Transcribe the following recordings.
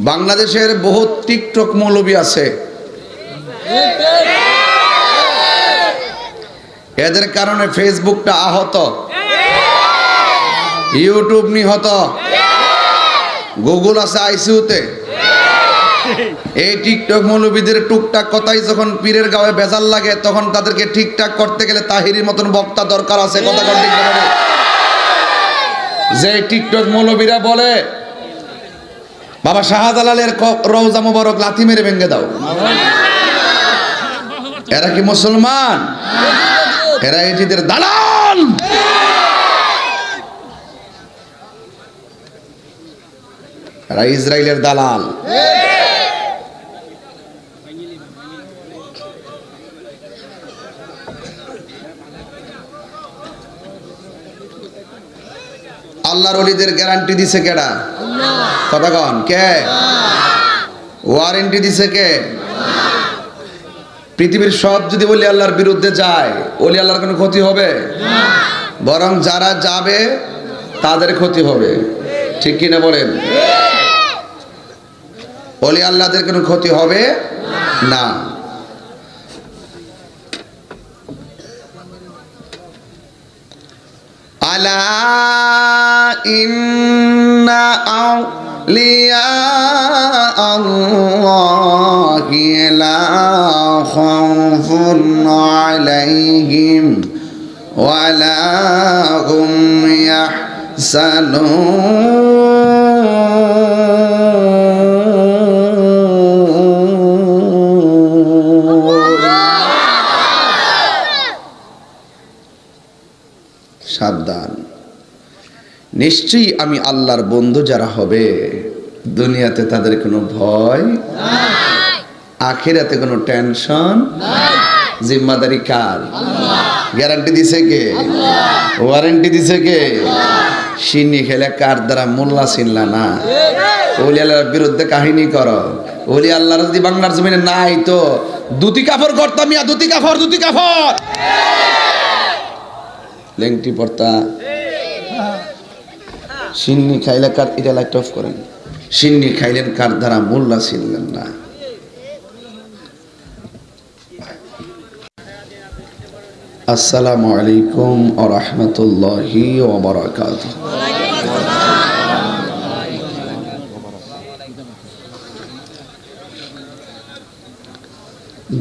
বাংলাদেশের বহুত টিকটক মৌলবী আছে। এদের কারণে ফেসবুকটা আহত। ইউটিউব নিহত। গুগল আছে আইসিউতে। এই টিকটক মৌলবীদের টুকটাক কথাই যখন পীরের গায়ে বেজাল লাগে, তখন তাদেরকে ঠিকঠাক করতে গেলে তাহিরির মতন বক্তা দরকার আছে। কথা যে টিকটক মৌলবীরা বলে বাবা শাহজালালের ক- রওজা মোবারক লাথি মেরে ভেঙে দাও। এরা কি মুসলমান? এরা এটিদের দালাল! এরা ইসরায়েলের দালাল। আল্লাহর অলিদের গ্যারান্টি দিছে কেডা? কথা কন কে? ওয়ারেন্টি দিছে কে? পৃথিবীর সব যদি অলি আল্লাহর বিরুদ্ধে যায় অলি আল্লাহর কোনো ক্ষতি হবে? বরং যারা যাবে তাদের ক্ষতি হবে। ঠিক কিনা বলেন? অলি আল্লাহদের কোনো ক্ষতি হবে? না। আলা ইন্না আলাইহিম সাবধান। নিশ্চয়ই আমি আল্লাহর বন্ধু যারা হবে। দুনিয়াতে তাদের কোনো ভয় আখিরাতে কোনো টেনশন জিম্মাদারি কার? গ্যারান্টি দিছে কে? ওয়ারেন্টি দিছে কে? সিন্নি খেলে কার দ্বারা মোল্লা চিনলা না? ওলি আল্লাহর বিরুদ্ধে কাহিনী করো। ওলি আল্লাহর যদি বাংলার জমিনে নাই তো দুটি কাফর করতাম ইয়া দুটি কাফর দুটি কাফর। লেংটি পর্তা সিন্নি খাইলে কার এটা লাইট অফ করেন। সিন্নি খাইলেন কার দ্বারা? মোল্লা ছিলেন না। আসসালামু আলাইকুম ও রহমতুল্লাহি ওবরাকাত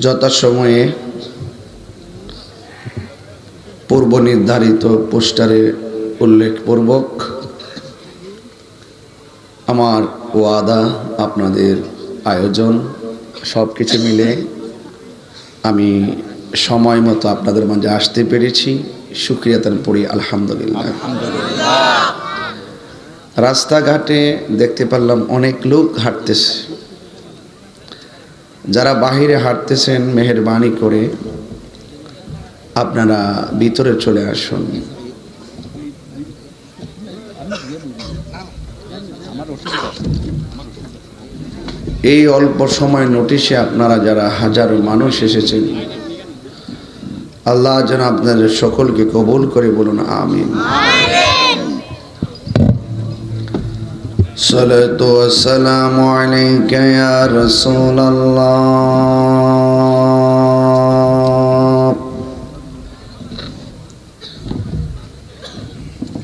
যথাসময়ে পূর্ব নির্ধারিত পোস্টারে উল্লেখপূর্বক আমার ওয়াদা, আপনাদের আয়োজন সব কিছু মিলে আমি সময় মতো আপনাদের মাঝে আসতে পেরেছি। সুক্রিয়াতান পড়ি আলহামদুলিল্লাহ। রাস্তাঘাটে দেখতে পারলাম অনেক লোক হাঁটতেছে। যারা বাহিরে হাঁটতেছেন, মেহরবানি করে আপনারা ভিতরে চলে আসুন। এই অল্প সময় নোটিশে আপনারা যারা হাজারো মানুষ এসেছেন, আল্লাহ যেন আপনাদের সকলকে কবুল করে বলুন, আমিন। সালাম আলাইকা ইয়া রাসূলুল্লাহ।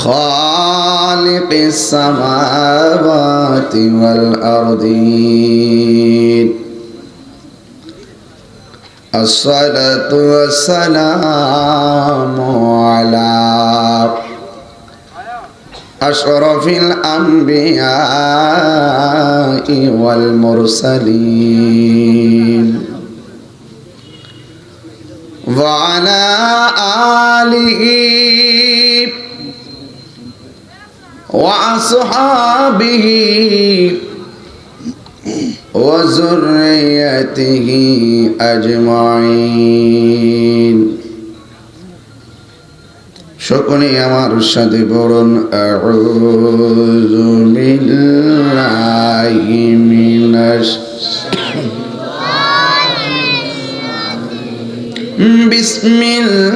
خالق السماوات والأرضين الصلاة والسلام على أشرف الأنبياء والمرسلين. وعلى آله وأصحابه وذريته أجمعين সকলে আমার সাথে পড়ুন আউযু বিল্লাহি মিনাশ বিসমিল্লাহির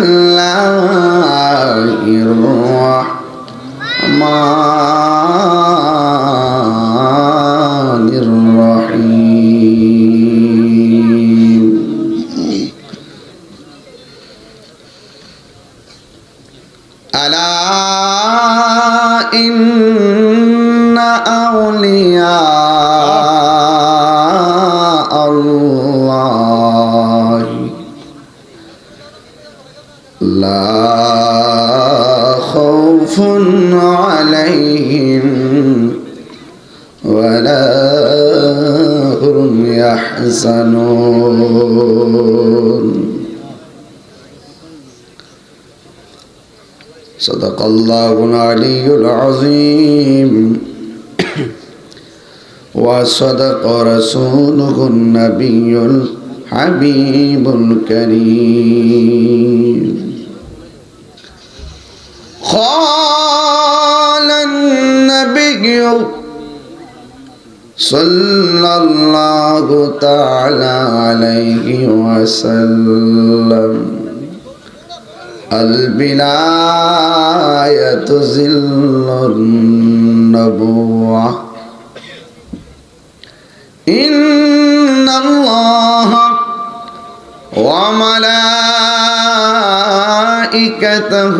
عليهم ولا هم يحزنون. صدق الله العلي العظيم. وصدق رسوله النبي الحبيب الكريم. قال النبي صلى الله تعالى عليه وسلم البلاية زل النبوة إن الله وملائكته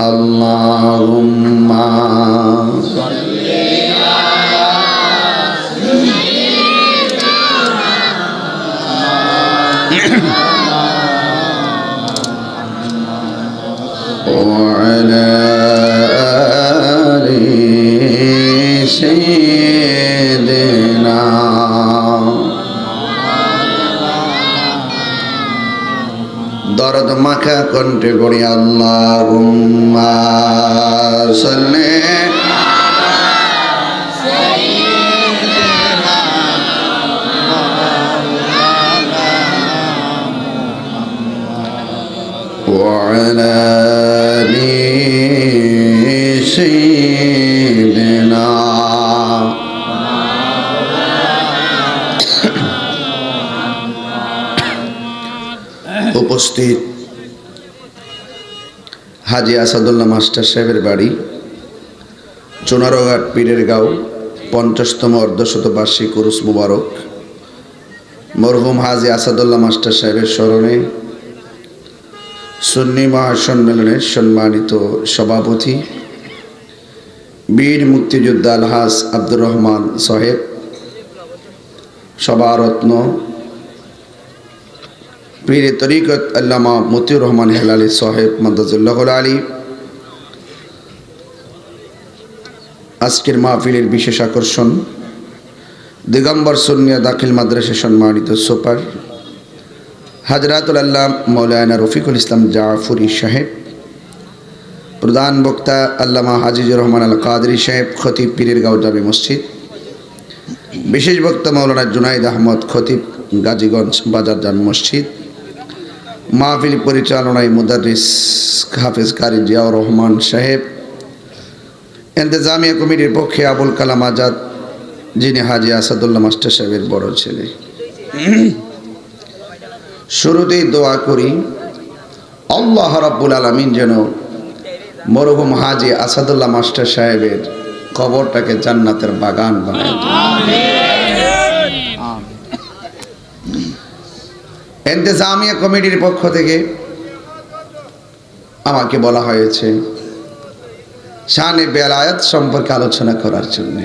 اللهم صل على سيدنا وعلى آل سيدنا দরদ মাখা কণ্ঠে পড়ি আল্লাহ সাল্লি وعلى آل سيدنا উপস্থিত হাজি আসাদুল্লাহ মাস্টার সাহেবের বাড়ি, চুনারঘাট পীরের গাঁও পঞ্চাশতম অর্ধশত বার্ষিক উরুস মুবারক। মরহুম হাজি আসাদুল্লাহ মাস্টার সাহেবের স্মরণে সুন্নি মহাসম্মেলনের সম্মানিত সভাপতি বীর মুক্তিযোদ্ধা আলহাস আব্দুর রহমান সাহেব, সভারত্ন পীর তরিকত আল্লামা মতিউর রহমান হেলালি সাহেব মাদাজুল্লাহ আলী। আজকের মাহফিলের বিশেষ আকর্ষণ, দিগম্বর সুনিয়া দাখিল মাদ্রাসা সম্মানিত সুপার, হাজরাতুল আল্লাহ মৌলানা রফিকুল ইসলাম জাফরি সাহেব, প্রধান বক্তা আল্লামা হাজিজুর রহমান আল কাদরি সাহেব, খতিব পীরের গাঁও জামে মসজিদ, বিশেষ বক্তা মৌলানা জুনাইদ আহমদ, খতিব গাজীগঞ্জ বাজার জামে মসজিদ মাহফিল পরিচালনায় মুদারিস হাফিজ কারি জিয়াউর রহমান সাহেব, এন্তেজামিয়া কমিটির পক্ষে আবুল কালাম আজাদ, যিনি হাজি আসাদুল্লাহ মাস্টার সাহেবের বড় ছেলে। শুরুতেই দোয়া করি, আল্লাহ রাব্বুল আলামিন যেন মরহুম হাজি আসাদুল্লাহ মাস্টার সাহেবের কবরটাকে জান্নাতের বাগান বানায় এন্তেজামিয়া কমিটির পক্ষ থেকে আমাকে বলা হয়েছে শানে বেলায়াত সম্পর্কে আলোচনা করার জন্য।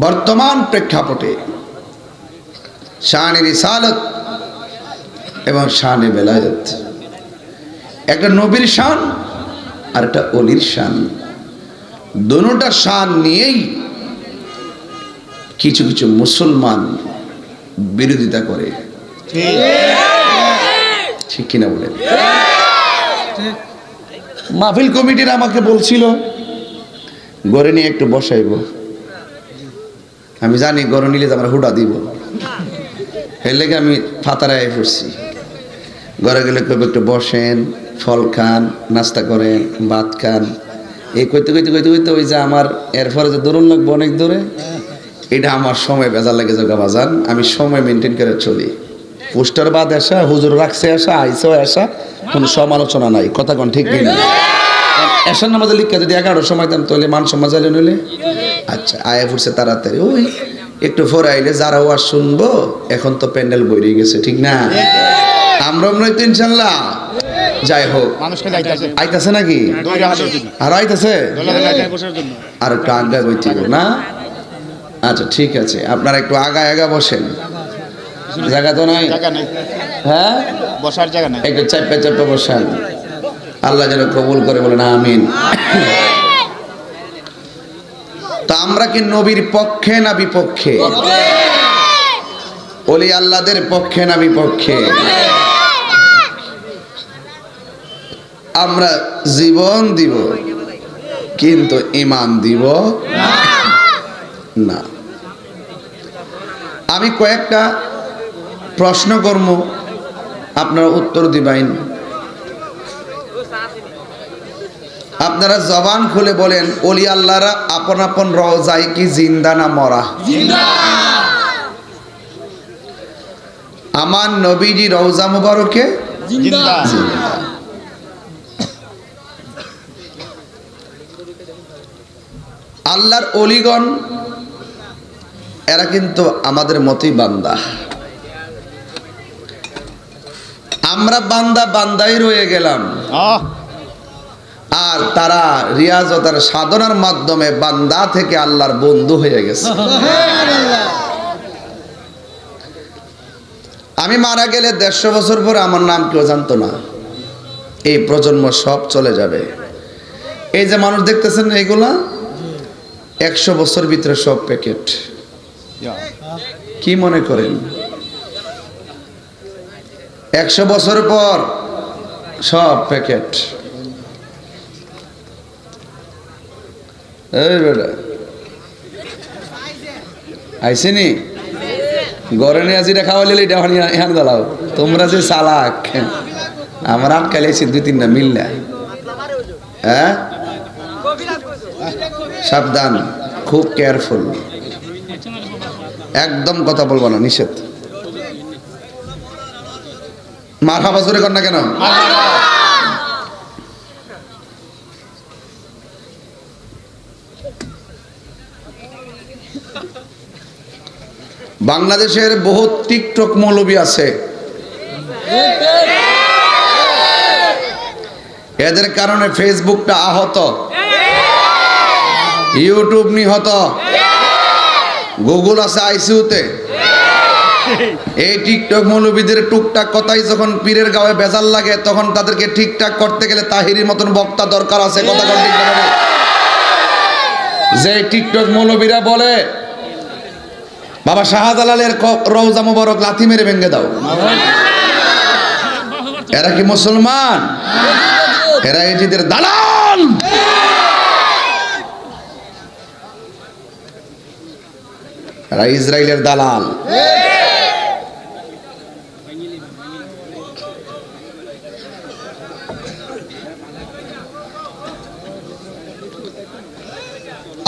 বর্তমান প্রেক্ষাপটে শানে রিসালত এবং শানে বেলায়ত, একটা নবীর শান আর একটা অলির শান। দোনোটা শান নিয়েই কিছু কিছু মুসলমান বিরোধিতা করে। ঠিক। কিনা বলেন? মাহফিল কমিটির আমাকে বলছিল গড়ে নিয়ে একটু বসাইব। আমি জানি গড়ে নিলে তো আমরা হুডা দিব। এর লেগে আমি ফাতারায় পড়ছি। ঘরে গেলে কেউ একটু বসেন ফল খান নাস্তা করেন ভাত খান। এই কইতে কইতে কইতে কইতে ওই যে আমার এরপরে যে দৌড়ন লাগবে অনেক দূরে এটা আমার সময় বেজার লাগে জগা বাজান। আমি সময় মেনটেন করে চলি। পোস্টার বাদ আসা হুজুর রাখছে আসা আইসেও আসা কোনো সমালোচনা নাই। কথা কোন ঠিক কিনা? এসার নামাজে লিখা যদি এগারোর সময় দাম তাহলে মান সমাজ আইলে নইলে আচ্ছা আয়া ফুটছে তাড়াতাড়ি। ওই একটু পরে আইলে যারা ওয়াজ শুনব এখন তো প্যান্ডেল বইরে গেছে ঠিক না? আমরা নয় তো ইনশাল্লাহ। যাই হোক। আইতাছে নাকি? আর আইতাছে? আর একটু আজ্ঞা না? আচ্ছা ঠিক আছে। আপনারা একটু আগা আগা বসেন। জায়গা তো নাই? হ্যাঁ? বসার জায়গা নেই। একটু চাপে চাপে বসেন। আল্লাহ যেন কবুল করে বলেন আমিন। তো আমরা কি নবীর পক্ষে না বিপক্ষে? ওলি আল্লাহদের পক্ষে না বিপক্ষে? আমরা জীবন দিব কিন্তু ইমান দিব না। আমি কয়েকটা প্রশ্ন করব আপনারা উত্তর দিবেন। আপনারা জবান খুলে বলেন অলি আল্লাহরা আপন আপন রওজায় কি জিন্দা না মরা? আমার নবীজি রওজা মুবারকে? আল্লাহর অলিগণ এরা কিন্তু আমাদের মতোই বান্দা। আমরা বান্দা বান্দাই রয়ে গেলাম। আর তারা রিয়াজতার সাধনার মাধ্যমে বান্দা থেকে আল্লাহর বন্ধু হয়ে গেছে। আমি মারা গেলে দেড়শো বছর পরে আমার নাম কেউ জানতো না। এই প্রজন্ম সব চলে যাবে। এই যে মানুষ দেখতেছেন না এগুলা একশো বছর ভিতরে সব প্যাকেট। কি মনে করেন? একশো বছর পর সব প্যাকেট। এই বেটা। আইসিনি? গড়ে নিয়ে আসি খাওয়া লিলে এটা এখান গলাও। তোমরা যে চালাক। আমার আটকাইলেছি দুই তিনটা মিল না হ্যাঁ? সাবধান, খুব কেয়ারফুল একদম কথা বলব না নিষেধ। মার হাবা জোরে কর না কেন? বাংলাদেশের বহুত টিকটক মৌলবী আছে। এদের কারণে ফেসবুকটা আহত। ইউটিউব নিহত। গুগল আছে আইসিউতে? এই টিকটক মৌলবীদের টুকটাক কথাই যখন পীরের গায়ে বেজাল লাগে, তখন তাদেরকে ঠিকঠাক করতে গেলে তাহিরির মতন বক্তা দরকার আছে, কথা ঠিক যে টিকটক মৌলবীরা বলে, বাবা শাহজালালের রওজা মুবারক লাথি মেরে ভেঙে দাও। এরা কি মুসলমান? এরা এটিদের দালাল! এরা ইসরায়েলের দালাল।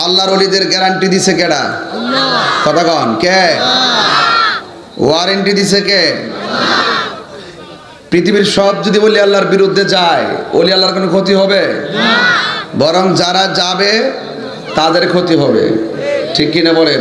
আল্লাহর অলিদের গ্যারান্টি দিছে কেডা কথা কে? ওয়ারেন্টি দিছে কে? পৃথিবীর সব যদি বলি আল্লাহর বিরুদ্ধে যায়, ওলি আল্লাহর কোনো ক্ষতি হবে? বরং যারা যাবে, তাদের ক্ষতি হবে। ঠিক কিনা বলেন?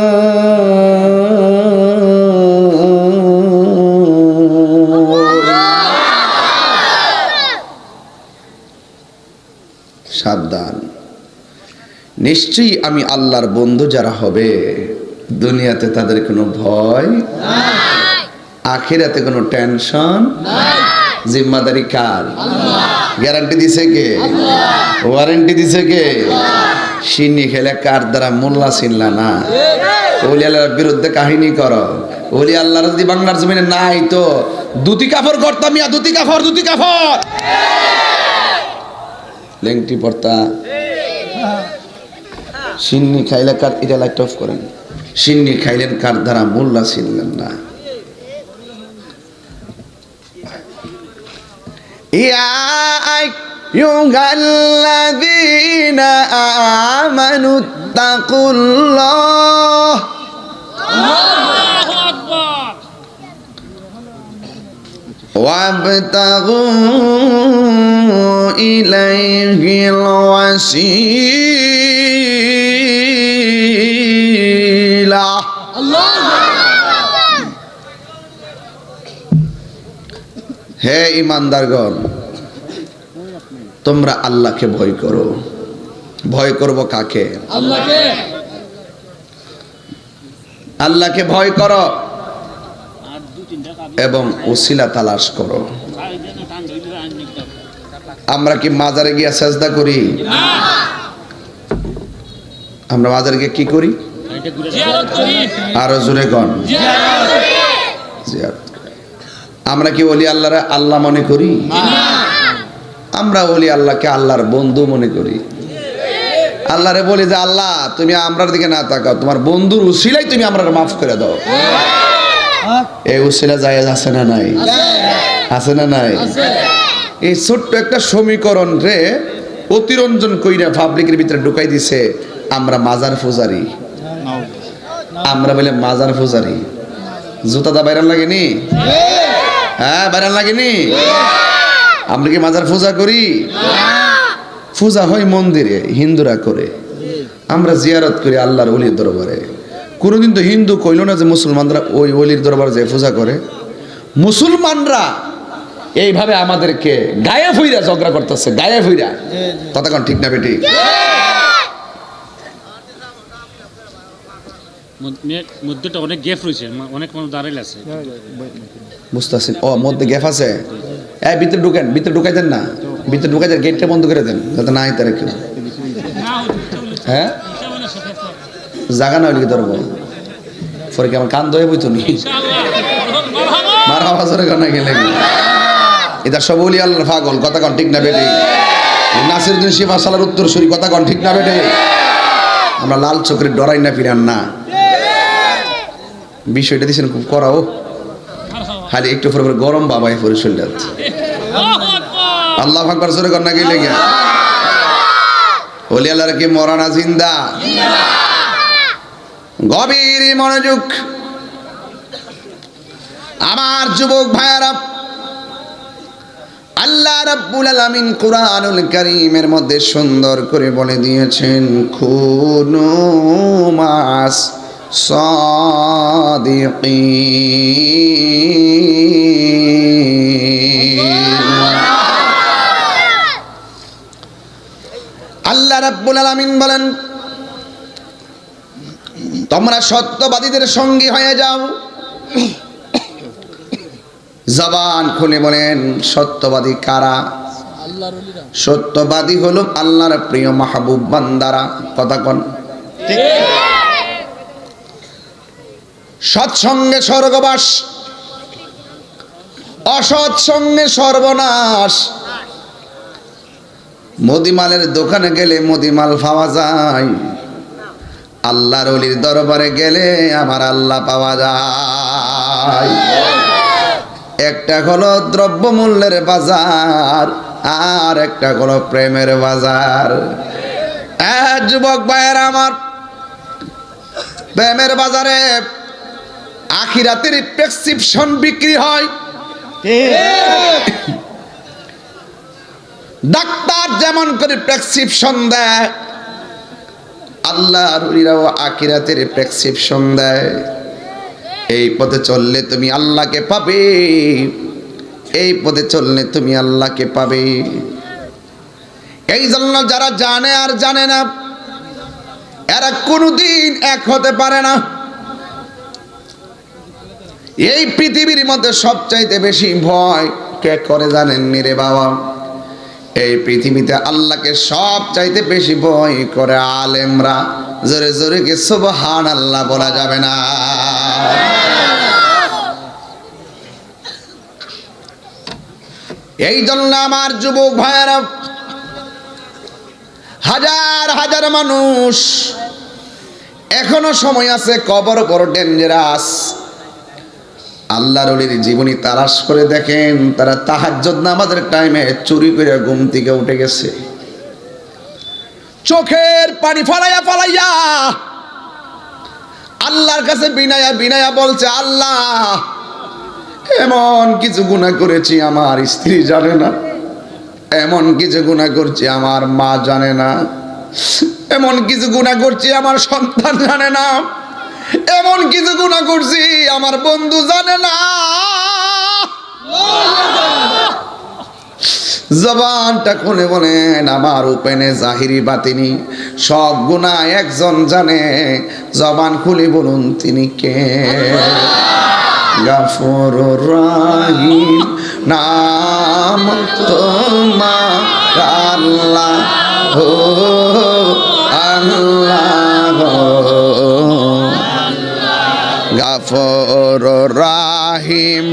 সাবধান। নিশ্চয়ই আমি আল্লাহর বন্ধু যারা হবে দুনিয়াতে তাদের কোনো ভয় আখিরাতে কোনো টেনশন জিম্মাদারি কার? গ্যারান্টি দিছে কে? ওয়ারেন্টি দিছে কে? সিন্নি খেলে কার দ্বারা মোল্লা চিনলা না? ওলি আল্লাহর বিরুদ্ধে কাহিনী করো। ওলি আল্লাহর যদি বাংলার জমিনে নাই তো দুটি কাফর করতাম ইয়া দুটি কাফর দুটি কাফর। লেংটি ভর্তা, সিন্নি খাইলে কার এটা লাইট অফ করেন। সিন্নি খাইলেন কার দ্বারা মোল্লা ছিলেন না। ইয়া আল্লাহু আকবার। وابتغوا إليه الوسيلة হে ইমানদারগণ তোমরা আল্লাহকে ভয় করো ভয় করব কাকে আল্লাহকে আল্লাহকে ভয় করো এবং উসিলা তালাশ করো। আমরা কি মাজারে গিয়া সেজদা করি? আমরা মাজারে গিয়ে কি করি? আরও জোরে গণ। আমরা কি ওলি আল্লাহরে আল্লাহ মনে করি? আমরা ওলি আল্লাহকে আল্লাহর বন্ধু মনে করি। আল্লাহরে বলি যে, আল্লাহ, তুমি আমরার দিকে না তাকাও। তোমার বন্ধুর উসিলাই তুমি আমরা মাফ করে দাও। এই উসিলা জায়েজ আছে না নাই? আছে। না নাই? এই ছোট্ট একটা সমীকরণ রে অতিরঞ্জন কইরা পাবলিকের ভিতরে ঢুকাই দিছে আমরা মাজার পূজারি। আমরা বলে মাজার পূজারি। জুতা দা বাইরান লাগেনি? হ্যাঁ বাইরান লাগেনি? আমরা কি মাজার পূজা করি? পূজা হয় মন্দিরে হিন্দুরা করে। আমরা জিয়ারত করি আল্লাহর অলির দরবারে। কোনোদিন তো হিন্দু কইল না যে মুসলমানরা ওই অলির দরবারে যে পূজা করে। মুসলমানরা এইভাবে আমাদেরকে গায়ে ফুইরা ঝগড়া করতেছে গায়ে ফুইরা। ততক্ষণ ঠিক না বেটি? মধ্যটা অনেক গ্যাপ রয়েছে অনেক মানুষ দাঁড়াইল আছে। বুঝতেছেন ও মধ্যে গ্যাপ আছে? এই ভিতরে ঢুকেন ভিতরে ঢুকাই দেন না। ভিতরে ঢুকাই দেন গেটটা বন্ধ করে দেন যাতে না আইতে কেউ। হ্যাঁ? জাগা না হইলে কি ধরবো পরে কি আমার কান দয়ে বইতো নি? মার আওয়াজ করে গেলে এটা সব বলি আল্লাহর পাগল, কথা কন ঠিক না বেটে? নাসিরুদ্দিন শিফা সালার উত্তর সুরি, কথা কন ঠিক না বেটে? আমরা লাল চোখের ডরাই না ফিরান না। বিষয়টা দিয়েছেন খুব করাও খালি একটু পরে পরে গরম বাবা এই পরে শরীরটা আল্লাহ ভাগবার জোরে কন্যা গেলে গিয়া। ওলি আল্লাহর কি মরানা জিন্দা? গভীর মনোযোগ। আমার যুবক ভাইয়ারা, আল্লাহ রাব্বুল আলামিন কুরআনুল কারীমের মধ্যে সুন্দর করে বলে দিয়েছেন, খুনু মাস আল্লাহ রাব্বুল আলামিন বলেন তোমরা সত্যবাদীদের সঙ্গী হয়ে যাও। জবান খুলে বলেন, সত্যবাদী কারা? সত্যবাদী হলো আল্লাহর প্রিয় মাহবুব বান্দারা। কথা কন। সৎসঙ্গে স্বর্গবাস, অসৎ সঙ্গে সর্বনাশ। মুদিমালের দোকানে গেলে মুদিমাল পাওয়া যায়। আল্লাহর অলির দরবারে গেলে আমার আল্লাহ পাওয়া যায়। একটা হলো দ্রব্যমূল্যের বাজার আর একটা হলো প্রেমের বাজার। হ্যাঁ, যুবক ভাইয়ের আমার প্রেমের বাজারে আখিরাতের প্রেসক্রিপশন বিক্রি হয়। ডাক্তার যেমন করে প্রেসক্রিপশন দেয় আল্লাহ রুলিরাও আখিরাতের প্রেসক্রিপশন দেয়। এই পথে চললে তুমি আল্লাহকে পাবে। এই পথে চললে তুমি আল্লাহকে পাবে। এই জন্য যারা জানে আর জানে না, এরা কোনোদিন এক হতে পারে না। এই পৃথিবীর মধ্যে সবচাইতে বেশি ভয় কে করে জানেন রে বাবা? এই পৃথিবীতে আল্লাহকে সব চাইতে বেশি ভয় করে আলেমরা। জোরে জোরে কে সুবহান আল্লাহ বলা যাবে না? এই জন্য আমার যুবক ভাইয়েরা, হাজার হাজার মানুষ, এখনও সময় আছে কবর বড় ডেঞ্জারাস। আল্লাহর অলির জীবনী তালাশ করে দেখেন, তারা তাহাজ্জুদ নামাজের টাইমে চুরি করে ঘুম থেকে উঠে গেছে। চোখের পানি ফালাইয়া ফালাইয়া আল্লাহর কাছে বিনায়া বিনায়া বলছে, আল্লাহ, এমন কিছু গুনাহ করেছি আমার স্ত্রী জানে না। এমন কিছু গুনাহ করছি আমার মা জানে না। এমন কিছু গুনাহ করছি আমার সন্তান জানে না। এমন কিছু গুনাহ করছি, আমার বন্ধু জানে না। জবানটা খুলে বলেন, আমার উপেনে জাহিরি বাতিনি, সব গুণা একজন জানে। জবান খুলে বলুন, তিনি কে? গাফর রাহিম, নাম তোমার আল্লাহ আল্লাহ। গাফর রাহিম।